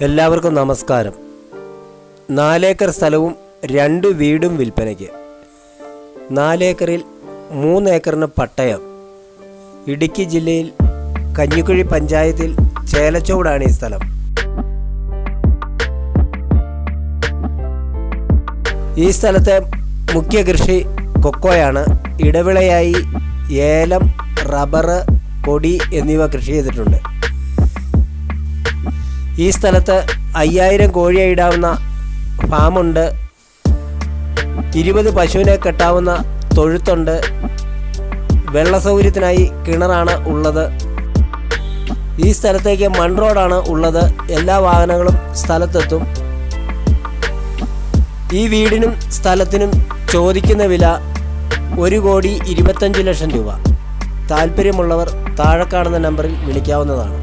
എല്ലാവർക്കും നമസ്കാരം. നാലേക്കർ സ്ഥലവും രണ്ട് വീടും വിൽപ്പനയ്ക്ക്. നാലേക്കറിൽ മൂന്നേക്കറിന് പട്ടയം. ഇടുക്കി ജില്ലയിൽ കഞ്ഞിക്കുഴി പഞ്ചായത്തിൽ ചേലച്ചോടാണ് ഈ സ്ഥലം. ഈ സ്ഥലത്തെ മുഖ്യ കൃഷി കൊക്കോയാണ്. ഇടവിളയായി ഏലം റബ്ബർ കൊടി എന്നിവ കൃഷി ചെയ്തിട്ടുണ്ട്. ഈ സ്ഥലത്ത് അയ്യായിരം കോഴിയെ ഇടാവുന്ന ഫാമുണ്ട്. ഇരുപത് പശുവിനെ കെട്ടാവുന്ന തൊഴുത്തുണ്ട്. വെള്ള സൗകര്യത്തിനായി കിണറാണ് ഉള്ളത്. ഈ സ്ഥലത്തേക്ക് മൺ റോഡാണ് ഉള്ളത്. എല്ലാ വാഹനങ്ങളും സ്ഥലത്തെത്തും. ഈ വീടിനും സ്ഥലത്തിനും ചോദിക്കുന്ന വില ഒരു കോടി ഇരുപത്തഞ്ച് ലക്ഷം രൂപ. താല്പര്യമുള്ളവർ താഴെ കാണുന്ന നമ്പറിൽ വിളിക്കാവുന്നതാണ്.